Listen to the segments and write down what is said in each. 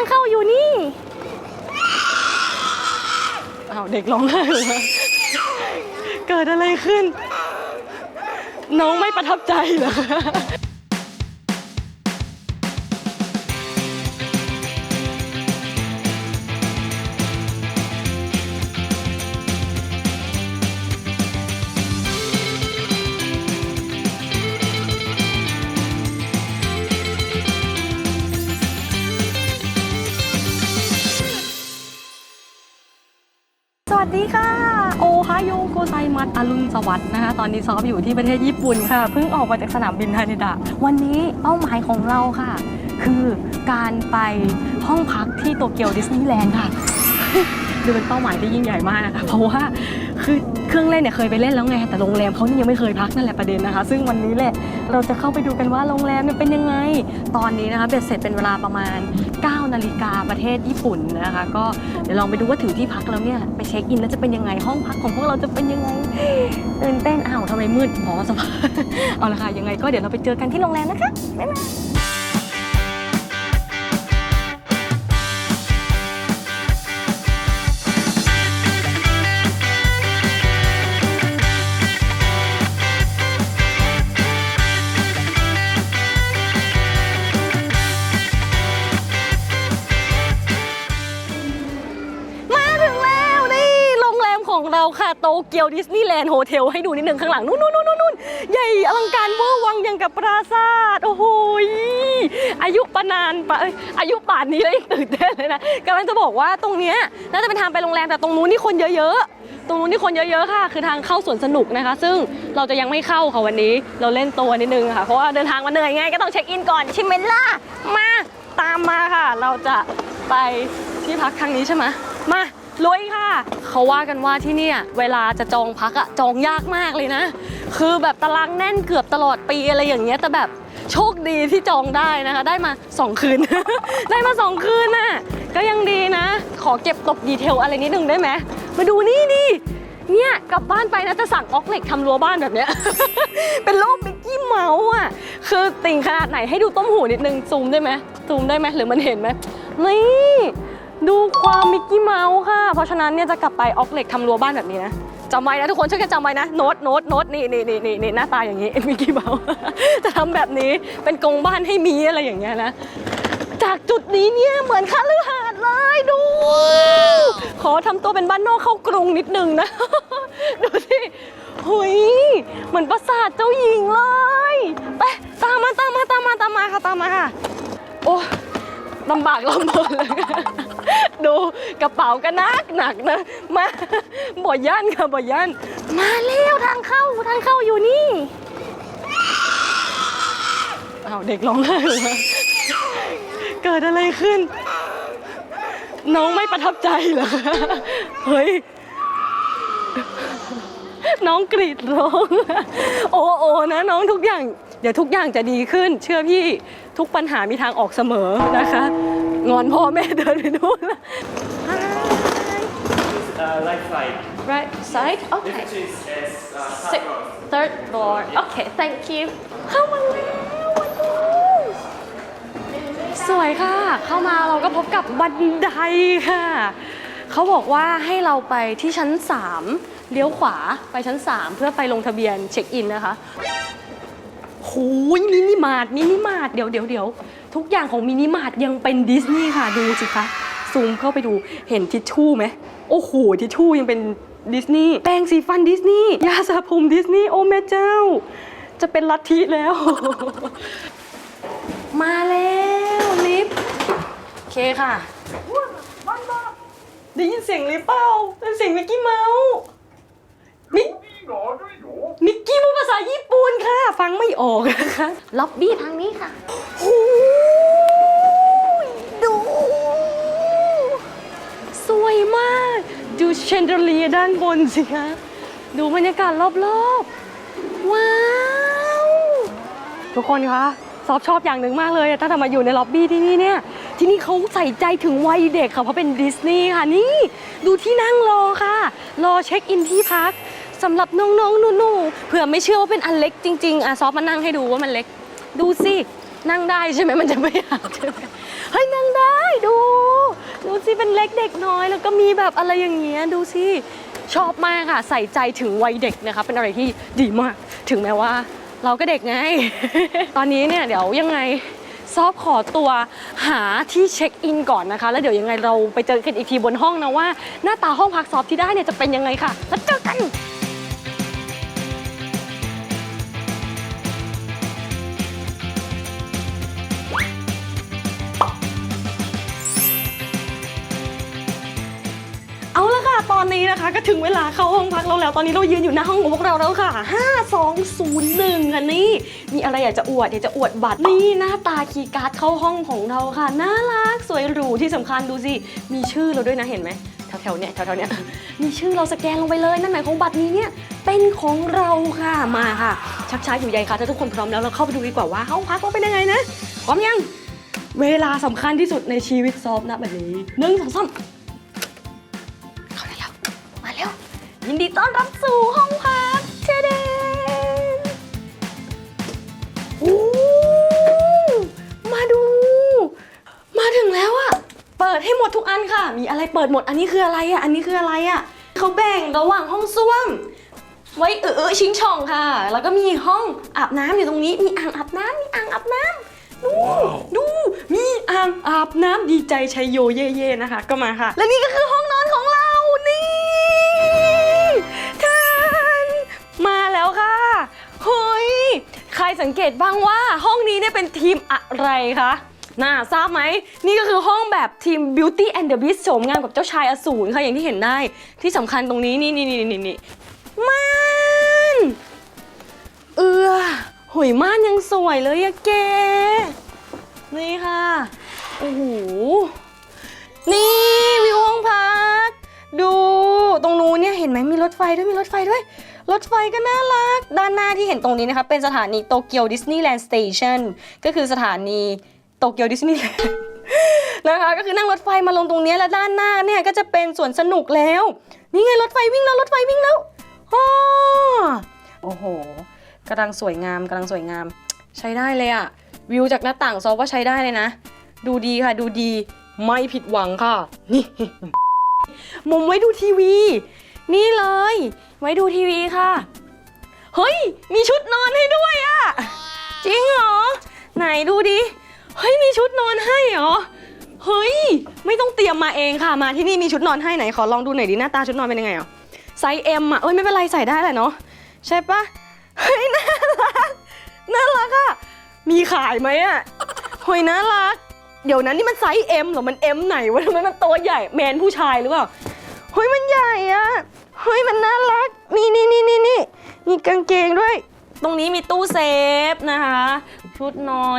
างเข้าอยู่นี่อ้าวเด็กร้องไห้เหรอเกิดอะไรขึ้น น้องไม่ประทับใจเหรอ ดีค่ะ โอฮาโยโกไซมัสอรุณสวัสดิ์นะคะ ตอนนี้ซ้อมอยู่ที่ประเทศญี่ปุ่นค่ะ เพิ่งออกมาจากสนามบินฮานิดะ วันนี้เป้าหมายของเราค่ะ คือการไปห้องพักที่โตเกียวดิสนีย์แลนด์ค่ะดูเป็นเป้าหมายที่ยิ่งใหญ่มากนะคะเพราะว่าคือเครื่องเล่นเนี่ยเคยไปเล่นแล้วไง แต่โรงแรมเขานี่ยังไม่เคยพักนั่นแหละประเด็นนะคะ ซึ่งวันนี้แหละเราจะเข้าไปดูกันว่าโรงแรมเนี่ยเป็นยังไง ตอนนี้นะคะเบ็ดเสร็จเป็นเวลาประมาณ 9 นาฬิกาประเทศญี่ปุ่นนะคะ ก็เดี๋ยวลองไปดูว่าถึงที่พักแล้วเนี่ย ไปเช็คอินแล้วจะเป็นยังไงห้องพักของพวกเราจะเป็นยังไงตื่นเต้นอ้าวทำไมมืดอ๋อสบายเอาละค่ะยังไงก็เดี๋ยวเราไปเจอกันที่โรงแรมนะคะบ๊ายบาย โตเกียวดิสนีย์แลนด์โฮเทลให้ดูนิดนึงข้างหลังนู่นนู่นนู่นนู่นใหญ่อลังการเวอร์วังยังกับปราสาทโอ้โหอายุปานานปะอายุป่านนี้แล้วยังตื่นเต้นเลยนะกำลังจะบอกว่าตรงเนี้ยน่าจะเป็นทางไปโรงแรมแต่ตรงนู้นนี่คนเยอะๆตรงนู้นนี่คนเยอะๆค่ะ คือทางเข้าสวนสนุกนะคะ ซึ่งเราจะยังไม่เข้าค่ะวันนี้ เราเล่นตัวนิดนึงค่ะเพราะว่าเดินทางมาเหนื่อยไงก็ต้องเช็คอินก่อนใช่ไหมล่ะมาตามมาค่ะ เราจะไปที่พักครั้งนี้ใช่ไหมมา ลุยค่ะ เขาว่ากันว่าที่เนี่ยเวลาจะจองพักอะจองยากมากเลยนะ คือแบบตารางแน่นเกือบตลอดปีอะไรอย่างเงี้ยแต่แบบโชคดีที่จองได้นะคะ ได้มา 2 คืน ได้มา 2 คืนน่ะก็ยังดีนะ ขอเก็บตกดีเทลอะไรนิดนึงได้ไหมมาดูนี่ดิเนี่ยกลับบ้านไปนะจะสั่งออกเหล็กทำรั้วบ้านแบบเนี้ย เป็นรูปมิกกี้เมาส์อะ คือติ่งขนาดไหนให้ดูต้มหูนิดนึงซูมได้ไหมซูมได้ไหมหรือมันเห็นไหมนี่ ดูความมิกกี้เมาส์ค่ะ เพราะฉะนั้นเนี่ยจะกลับไปออกเหล็กทำรั้วบ้านแบบนี้นะจำไว้นะทุกคนช่วยกันจำไว้นะโน้ตโน้ตโน้ตนี่นี่นี่นี่นี่หน้าตาอย่างนี้มิกกี้เมาส์จะทำแบบนี้เป็นกรงบ้านให้มีอะไรอย่างเงี้ยนะจากจุดนี้เนี่ยเหมือนคาลือหาดเลยดู ขอทำตัวเป็นบ้านนอกเข้ากรุงนิดนึงนะ ดูสิหุยเหมือนปราสาทเจ้าหญิงเลย ไปตามมาตามมาตามมาตามมาค่ะตามมาค่ะโอ้ ลำบากลำบนเลยดูกระเป๋าก็หนักหนักนะ มาบ่อย่านค่ะบ่อย่านมาเร็วทางเข้าทางเข้าอยู่นี่เอาเด็กร้องไห้เหรอเกิดอะไรขึ้น น้องไม่ประทับใจเหรอเฮ้ยน้องกรีดร้อง โอ้โอนะ น้องทุกอย่าง เดี๋ยวทุกอย่างจะดีขึ้น เชื่อพี่ทุกปัญหามีทางออกเสมอนะคะ งอนพ่อแม่เดินไปนู่นละ Uh, right side. right side okay This is is uh, Six, top row. third floor okay thank you เข้ามาแล้ววันนี้สวยค่ะ เข้ามาเราก็พบกับบันไดค่ะ เขาบอกว่าให้เราไปที่ชั้น 3 เลี้ยวขวาไปชั้น 3 เพื่อไปลงทะเบียนเช็คอินนะคะ โหยมินิมาร์ทมินิมาร์ทเดี๋ยวเดี๋ยวเดี๋ยวทุกอย่างของมินิมาร์ทยังเป็นดิสนีย์ค่ะดูสิคะซูมเข้าไปดูเห็นทิชชู่ไหมโอ้โหทิชชู่ยังเป็นดิสนีย์แปรงสีฟันดิสนีย์ยาสระผมดิสนีย์โอ้แม่เจ้า จะเป็นลัทธิแล้ว มาแล้วลิฟต์โอเคค่ะ ได้ยินเสียงลิฟต์เปล่าเป็นเสียงมิกกี้เมาส์มิก มิกกี้พูดภาษาญี่ปุ่นค่ะ ฟังไม่ออกนะคะล็อบบี้ทางนี้ค่ะโอ้ยดู สวยมาก ดูเชนเดอเลียด้านบนสิคะ ดูบรรยากาศรอบๆ ว้าว ทุกคนคะซอฟชอบอย่างหนึ่งมากเลยอะถ้าทำมาอยู่ในล็อบบี้ที่นี่เนี่ย ที่นี่เขาใส่ใจถึงวัยเด็กค่ะ เพราะเป็นดิสนีย์ค่ะนี่ ดูที่นั่งรอค่ะ รอเช็คอินที่พัก สำหรับน้องๆหนูๆเผื่อไม่เชื่อว่าเป็นอันเล็กจริงๆอะซอฟมานั่งให้ดูว่ามันเล็ก ดูสินั่งได้ใช่ไหมมันจะไม่หักใช่ไหมเฮ้ยนั่งได้ดูดูสิเป็นเล็กเด็กน้อยแล้วก็มีแบบอะไรอย่างเงี้ยดูสิชอบมากค่ะ ใส่ใจถึงวัยเด็กนะคะ เป็นอะไรที่ดีมาก ถึงแม้ว่า เราก็เด็กไง ตอนนี้เนี่ยเดี๋ยวยังไงซอฟขอตัวหาที่เช็คอินก่อนนะคะ แล้วเดี๋ยวยังไงเราไปเจอกันอีกทีบนห้องนะว่า หน้าตาห้องพักซอฟที่ได้เนี่ยจะเป็นยังไงค่ะ แล้วเจอกัน นะคะ ก็ถึงเวลาเข้าห้องพักเราแล้ว ตอนนี้เรายืนอยู่หน้าห้องของพวกเราแล้วค่ะ 5201ค่ะนี่มีอะไรอยากจะอวดอยากจะอวดบัตรนี่หน้าตาคีย์การ์ดเข้าห้องของเราค่ะ น่ารักสวยหรูที่สำคัญดูสิ มีชื่อเราด้วยนะเห็นไหมแถวๆเนี้ยแถวๆเนี้ยมีชื่อเราสแกนลงไปเลย นั่นหมายของบัตรนี้เนี่ยเป็นของเราค่ะมาค่ะ ชักช้าอยู่ใยค่ะ ถ้าทุกคนพร้อมแล้วเราเข้าไปดูดีกว่าว่าห้องพักเราเป็นยังไงนะพร้อมยัง เวลาสำคัญที่สุดในชีวิตซอฟนะแบบนี้หนึ่งสองสาม ยินดีต้อนรับสู่ห้องพักเชเดนโอ้มาดู มาถึงแล้วอะเปิดให้หมดทุกอันค่ะ มีอะไรเปิดหมด อันนี้คืออะไรอะอันนี้คืออะไรอะเขาแบ่งระหว่างห้องส้วม ไว้เออเออชิงช่องค่ะ แล้วก็มีห้องอาบน้ำอยู่ตรงนี้ มีอ่างอาบน้ำมีอ่างอาบน้ำดูดู มีอ่างอาบน้ำดีใจชัยโยเย่ๆนะคะ ก็มาค่ะ และนี่ก็คือห้องนอนของเรา สังเกตบ้างว่าห้องนี้เนี่ยเป็นทีมอะไรคะน่าทราบไหม นี่ก็คือห้องแบบทีม Beauty and the Beast โฉมงามกับเจ้าชายอสูรค่ะ อย่างที่เห็นได้ ที่สำคัญตรงนี้นี่นี่นี่นี่นี่ม่านเอือหุยม่านยังสวยเลยอะแกนี่ค่ะ โอ้โห นี่วิว รถไฟด้วยมีรถไฟด้วย รถไฟก็น่ารัก ด้านหน้าที่เห็นตรงนี้นะคะ เป็นสถานีโตเกียวดิสนีย์แลนด์สเตชันก็คือสถานีโตเกียวดิสนีย์แลนด์นะคะก็คือนั่งรถไฟมาลงตรงนี้แล้วด้านหน้าเนี่ยก็จะเป็นสวนสนุกแล้ว นี่ไงรถไฟวิ่งแล้วรถไฟวิ่งแล้วอ้อโอ้โหกำลังสวยงามกำลังสวยงาม ใช้ได้เลยอะวิวจากหน้าต่างซอฟว่าใช้ได้เลยนะ ดูดีค่ะดูดีไม่ผิดหวังค่ะนี่มุมไว้ดูทีวี นี่เลย ไว้ดูทีวีค่ะ เฮ้ย มีชุดนอนให้ด้วยอะจริงเหรอ ไหนดูดิ เฮ้ย มีชุดนอนให้เหรอ เฮ้ย ไม่ต้องเตรียมมาเองค่ะ มาที่นี่มีชุดนอนให้ไหน ขอลองดูหน่อยดิหน้าตาชุดนอนเป็นยังไงอะ ไซส์ M อะ เอ้ยไม่เป็นไรใส่ได้แหละเนาะ ใช่ปะเฮ้ยน่ารัก น่ารักอะ มีขายไหมอะเฮ้ยน่ารัก เดี๋ยวนั้นนี่มันไซส์ M เหรอ มัน M ไหนวะทำไมมันตัวใหญ่ แมนผู้ชายหรือเปล่า เฮ้ยมันใหญ่อะ เฮ้ยมันน่ารัก นี่นี่นี่นี่นี่มีกางเกงด้วย ตรงนี้มีตู้เซฟนะคะ ชุดนอน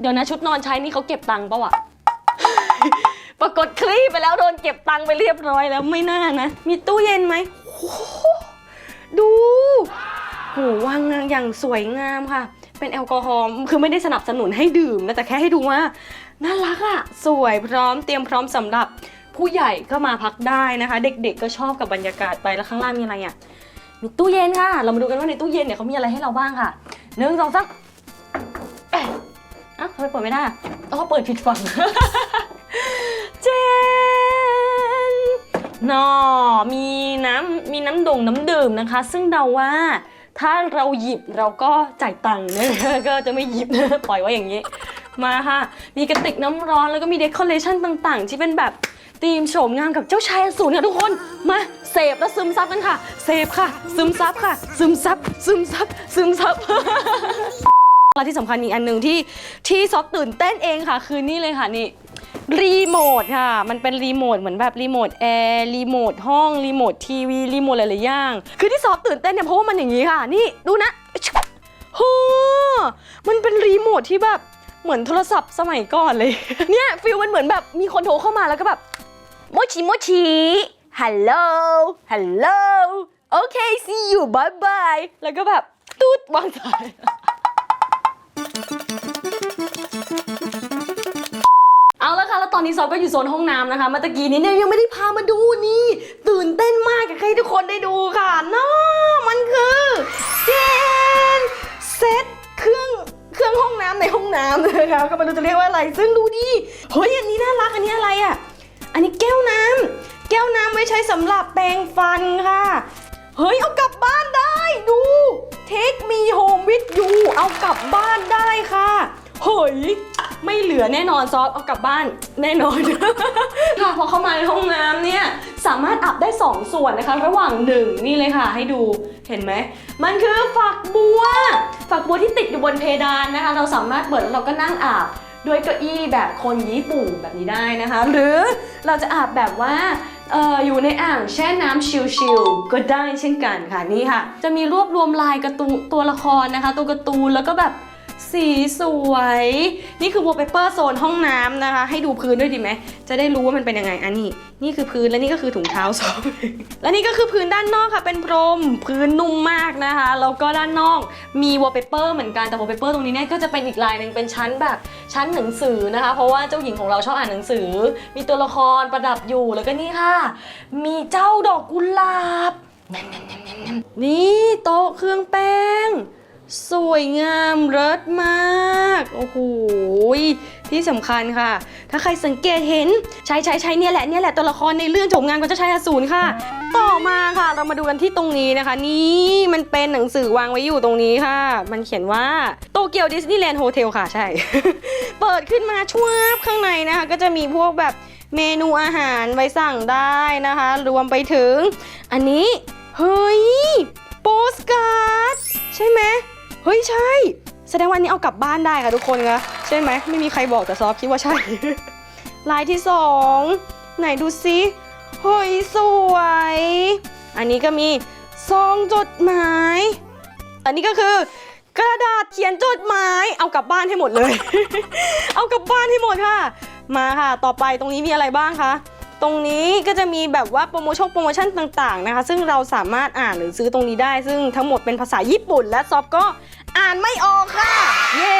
เดี๋ยวนะชุดนอนใช้นี่เขาเก็บตังค์ปะวะ ปรากฏคลี่ไปแล้วโดนเก็บตังค์ไปเรียบร้อยแล้วไม่น่านะ มีตู้เย็นไหมโอ้โหดูโหวางอย่างสวยงามค่ะ เป็นแอลกอฮอล์คือไม่ได้สนับสนุนให้ดื่มนะแต่แค่ให้ดูว่าน่ารักอะสวยพร้อมเตรียมพร้อมสำหรับ ผู้ใหญ่ก็มาพักได้นะคะ เด็กๆก็ชอบกับบรรยากาศไปแล้วข้างล่างมีอะไรอะมีตู้เย็นค่ะ เรามาดูกันว่าในตู้เย็นเนี่ยเขามีอะไรให้เราบ้างค่ะหนึ่งสองสามเอ๊ะอะทำไมเปิดไม่ได้อะอ๋อเปิดผิดฝั่งเจนนอมีน้ำมีน้ำดงน้ำดื่มนะคะ ซึ่งเดาว่าถ้าเราหยิบเราก็จ่ายตังค์นะคะก็จะไม่หยิบปล่อยไว้อย่างนี้ มาค่ะ มีกระติกน้ำร้อนแล้วก็มีเดคอเรชันต่างๆ ที่เป็นแบบ ธีมโฉมงามกับเจ้าชายอสูรค่ะทุกคน มาเสพและซึมซับกันค่ะ เสพค่ะ ซึมซับค่ะ ซึมซับ ซึมซับ ซึมซับ และที่สำคัญอีกอันหนึ่งที่ที่ซอฟตื่นเต้นเองค่ะ คือนี่เลยค่ะนี่รีโมทค่ะ มันเป็นรีโมทเหมือนแบบรีโมทแอร์รีโมทห้องรีโมททีวีรีโมทหลายๆอย่างคือที่ซอฟตื่นเต้นเนี่ยเพราะว่ามันอย่างนี้ค่ะ นี่ดูนะเฮ้มันเป็นรีโมทที่แบบเหมือนโทรศัพท์สมัยก่อนเลย เนี่ยฟิลมันเหมือนแบบมีคนโทรเข้ามาแล้วก็แบบ โมชิโมชิฮัลโหลฮัลโหลโอเค see you bye bye แล้วก็แบบตูดวางสายเอาละค่ะ แล้วตอนนี้ซอฟก็อยู่โซนห้องน้ำนะคะเมื่อตะกี้นี้เนี่ยยังไม่ได้พามาดูนี่ ตื่นเต้นมากอยากให้ทุกคนได้ดูค่ะน้อมันคือเจนเซตเครื่องเครื่องห้องน้ำในห้องน้ำนะคะก็ไม่รู้จะเรียกว่าอะไร ซึ่งดูดิ เฮ้ย อันนี้น่ารัก อันนี้อะไรอะ อันนี้แก้วน้ำแก้วน้ำไว้ใช้สำหรับแปรงฟันค่ะ เฮ้ย เอากลับบ้านได้ดู Take me home with you เอากลับบ้านได้ค่ะ เฮ้ย ไม่เหลือแน่นอนซอฟเอากลับบ้านแน่นอน ค่ะพอเข้ามาในห้องน้ำเนี่ย สามารถอาบได้ 2 ส่วนนะคะ ระหว่างหนึ่งนี่เลยค่ะ ให้ดูเห็นไหม มันคือฝักบัว ฝักบัวที่ติดอยู่บนเพดานนะคะ เราสามารถเปิดแล้วเราก็นั่งอาบ ด้วยเก้าอี้แบบคนญี่ปุ่นแบบนี้ได้นะคะ หรือเราจะอาบแบบว่าเอออยู่ในอ่างแช่น้ำชิลๆก็ได้เช่นกันค่ะนี่ค่ะ จะมีรวบรวมลายการ์ตูนตัวละครนะคะ ตัวการ์ตูนแล้วก็แบบ สีสวย นี่คือ wallpaper โซนห้องน้ำนะคะ ให้ดูพื้นด้วยดีไหม จะได้รู้ว่ามันเป็นยังไง อันนี้ นี่คือพื้นและนี่ก็คือถุงเท้าซอฟและนี่ก็คือพื้นด้านนอกค่ะ เป็นพรม พื้นนุ่มมากนะคะ แล้วก็ด้านนอกมี wallpaper เหมือนกัน แต่ wallpaper ตรงนี้เนี่ยก็จะเป็นอีกลายหนึ่งเป็นชั้นแบบชั้นหนังสือนะคะ เพราะว่าเจ้าหญิงของเราชอบอ่านหนังสือ มีตัวละครประดับอยู่ แล้วก็นี่ค่ะ มีเจ้าดอกกุหลาบ นี่โต๊ะเครื่องแป้ง สวยงามเลิศมาก โอ้โหที่สำคัญค่ะ ถ้าใครสังเกตเห็นใช้ใช้ใช้เนี่ยแหละเนี่ยแหละตัวละครในเรื่องโฉมงานก็จะใช้อสูรค่ะ ต่อมาค่ะเรามาดูกันที่ตรงนี้นะคะ นี่มันเป็นหนังสือวางไว้อยู่ตรงนี้ค่ะ มันเขียนว่าโตเกียวดิสนีย์แลนด์โฮเทลค่ะใช่ เปิดขึ้นมาชวบข้างในนะคะ ก็จะมีพวกแบบเมนูอาหารไว้สั่งได้นะคะ รวมไปถึง อันนี้เฮ้ยโปสการ ฮ้ยใช่ แสดงว่าอันนี้เอากลับบ้านได้ค่ะทุกคนคะใช่ไหมไม่มีใครบอกแต่ซอฟคิดว่าใช่ ลายที่สองไหนดูซิเฮ้ยสวย อันนี้ก็มีซองจดหมาย อันนี้ก็คือกระดาษเขียนจดหมาย เอากลับบ้านให้หมดเลย เอากลับบ้านให้หมดค่ะ มาค่ะ ต่อไปตรงนี้มีอะไรบ้างคะ ตรงนี้ก็จะมีแบบว่าโปรโมชั่นโปรโมชั่นต่างๆนะคะ ซึ่งเราสามารถอ่านหรือซื้อตรงนี้ได้ ซึ่งทั้งหมดเป็นภาษาญี่ปุ่น และซอฟก็ อ่านไม่ออกค่ะ เย่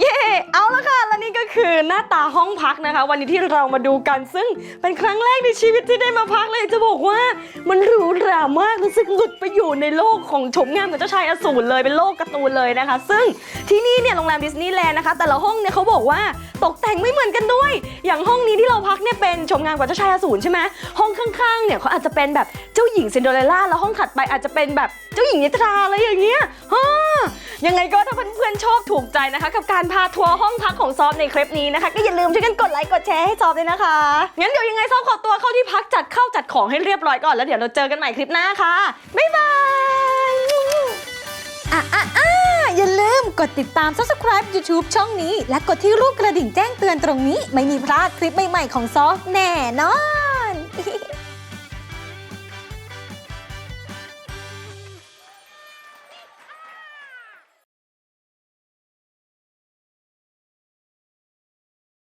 เย่เอาละค่ะ และนี่ก็คือหน้าตาห้องพักนะคะ วันนี้ที่เรามาดูกัน ซึ่งเป็นครั้งแรกในชีวิตที่ได้มาพักเลยจะบอกว่ามันหรูหรามากรู้สึกหลุดไปอยู่ในโลกของชมงามกับเจ้าชายอสูรเลยเป็นโลกการ์ตูนเลยนะคะ ซึ่งที่นี่เนี่ยโรงแรมดิสนีย์แลนด์นะคะ แต่ละห้องเนี่ยเขาบอกว่าตกแต่งไม่เหมือนกันด้วย อย่างห้องนี้ที่เราพักเนี่ยเป็นชมงามกับเจ้าชายอสูรใช่ไหมห้องข้างๆเนี่ยเขาอาจจะเป็นแบบเจ้าหญิงซินเดอเรลล่าแล้วห้องถัดไปอาจจะเป็นแบบเจ้าหญิงนิทราอะไรอย่างเงี้ยฮ่า ยังไงก็ถ้าเพื่อนๆชอบถูกใจนะคะ กับการพาทัวร์ห้องพักของซอฟในคลิปนี้นะคะ ก็อย่าลืมช่วยกันกดไลค์กดแชร์ให้ซอฟด้วยนะคะงั้นเดี๋ยวยังไงซอฟขอตัวเข้าที่พักจัดเข้าจัดของให้เรียบร้อยก่อนแล้วเดี๋ยวเราเจอกันใหม่คลิปหน้าค่ะบ๊ายบายอะอะอะอย่าลืมกดติดตาม subscribe YouTube ช่องนี้ และกดที่รูปกระดิ่งแจ้งเตือนตรงนี้ ไม่มีพลาดคลิปใหม่ๆของซอฟแน่นอน